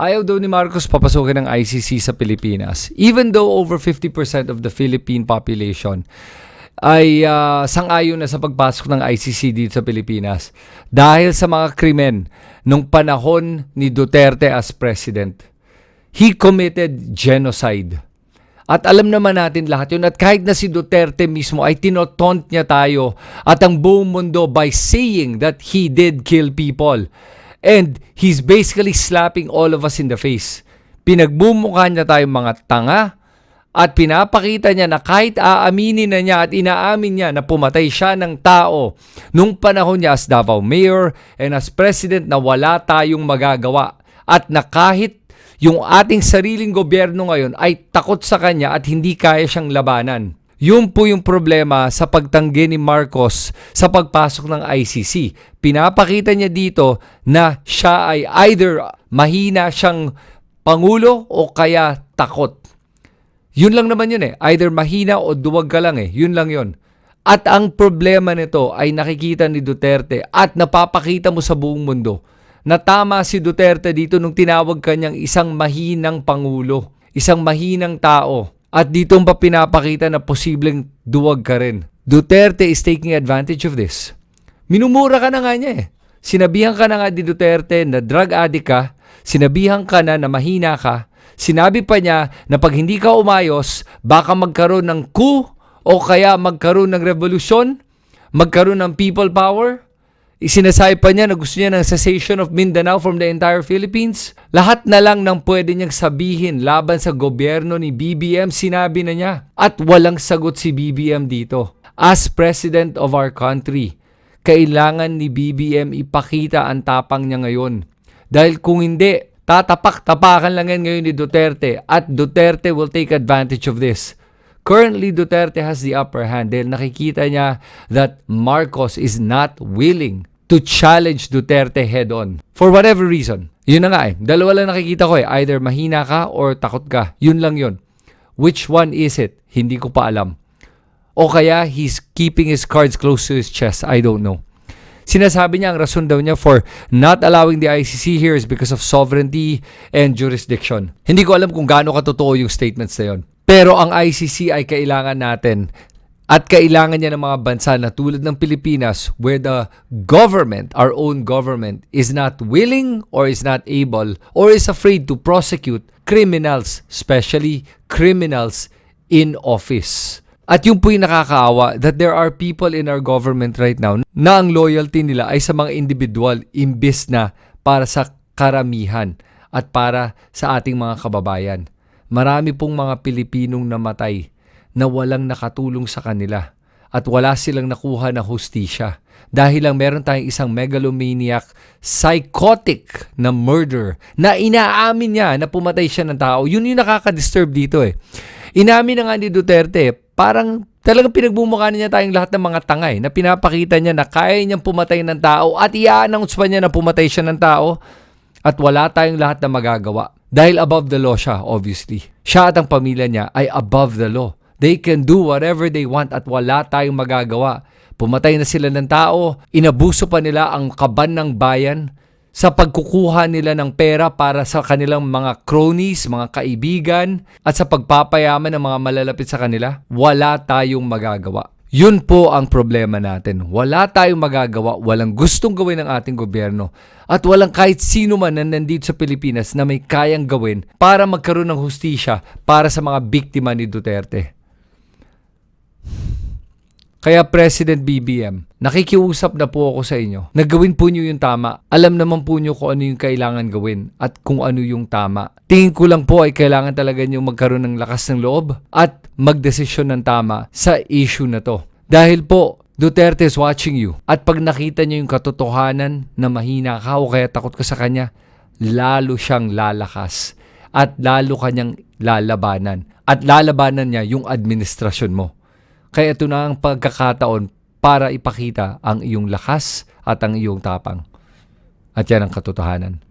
Ayaw daw ni Marcos papasukin ng ICC sa Pilipinas. Even though over 50% of the Philippine population ay ah, sang-ayon na sa pagpasok ng ICC dito sa Pilipinas dahil sa mga krimen nung panahon ni Duterte as president. He committed genocide. At alam naman natin lahat yun. At kahit na si Duterte mismo ay tinotont niya tayo at ang buong mundo by saying that he did kill people. And he's basically slapping all of us in the face. Pinagbumukha niya tayong mga tanga at pinapakita niya na kahit aaminin na niya at inaamin niya na pumatay siya ng tao nung panahon niya as Davao Mayor and as President na wala tayong magagawa at na kahit yung ating sariling gobyerno ngayon ay takot sa kanya at hindi kaya siyang labanan. Yun po yung problema sa pagtanggi ni Marcos sa pagpasok ng ICC. Pinapakita niya dito na siya ay either mahina siyang pangulo o kaya takot. Yun lang naman yun eh. Either mahina o duwag ka lang eh. Yun lang yun. At ang problema nito ay nakikita ni Duterte at napapakita mo sa buong mundo na tama si Duterte dito nung tinawag kanyang isang mahinang pangulo, isang mahinang tao. At dito pa pinapakita na posibleng duwag ka rin. Duterte is taking advantage of this. Minumura ka na nga niya eh. Sinabihan ka na nga ni Duterte na drug addict ka, sinabihan ka na na mahina ka, sinabi pa niya na pag hindi ka umayos, baka magkaroon ng coup o kaya magkaroon ng revolusyon, magkaroon ng people power. Isinasay pa niya na gusto niya ng cessation of Mindanao from the entire Philippines. Lahat na lang ng pwede niyang sabihin laban sa gobyerno ni BBM, sinabi na niya. At walang sagot si BBM dito. As President of our country, kailangan ni BBM ipakita ang tapang niya ngayon. Dahil kung hindi, tatapak-tapakan lang yan ngayon ni Duterte at Duterte will take advantage of this. Currently, Duterte has the upper hand dahil nakikita niya that Marcos is not willing to challenge Duterte head-on. For whatever reason. Yun na nga eh. Dalawa lang nakikita ko eh. Either mahina ka or takot ka. Yun lang yun. Which one is it? Hindi ko pa alam. O kaya he's keeping his cards close to his chest. I don't know. Sinasabi niya ang rason daw niya for not allowing the ICC here is because of sovereignty and jurisdiction. Hindi ko alam kung gaano katotoo yung statements na yun. Pero ang ICC ay kailangan natin at kailangan niya ng mga bansa na tulad ng Pilipinas where the government, our own government, is not willing or is not able or is afraid to prosecute criminals, especially criminals in office. At yung po nakakaawa that there are people in our government right now na ang loyalty nila ay sa mga individual imbis na para sa karamihan at para sa ating mga kababayan. Marami pong mga Pilipinong namatay na walang nakatulong sa kanila at wala silang nakuha na hustisya. Dahil lang meron tayong isang megalomaniac, psychotic na murder na inaamin niya na pumatay siya ng tao. Yun yung nakaka-disturb dito eh. Inamin na nga ni Duterte, parang talagang pinagbumukha niya tayong lahat ng mga tangay na pinapakita niya na kaya niyang pumatay ng tao at i-announce pa niya na pumatay siya ng tao at wala tayong lahat na magagawa. Dahil above the law siya, obviously. Siya at ang pamilya niya ay above the law. They can do whatever they want at wala tayong magagawa. Pumatay na sila ng tao, inabuso pa nila ang kaban ng bayan sa pagkukuha nila ng pera para sa kanilang mga cronies, mga kaibigan, at sa pagpapayaman ng mga malalapit sa kanila, wala tayong magagawa. Yun po ang problema natin. Wala tayong magagawa, walang gustong gawin ng ating gobyerno, at walang kahit sino man na nandito sa Pilipinas na may kayang gawin para magkaroon ng hustisya para sa mga biktima ni Duterte. Kaya President BBM, nakikiusap na po ako sa inyo. Nagawin po niyo yung tama. Alam naman po niyo kung ano yung kailangan gawin at kung ano yung tama. Tingin ko lang po ay kailangan talaga niyo magkaroon ng lakas ng loob at magdesisyon ng tama sa issue na to. Dahil po, Duterte is watching you. At pag nakita niyo yung katotohanan na mahina ka o kaya takot ka sa kanya, lalo siyang lalakas at lalo kanyang lalabanan. At lalabanan niya yung administrasyon mo. Kaya ito na ang pagkakataon para ipakita ang iyong lakas at ang iyong tapang. At yan ang katotohanan.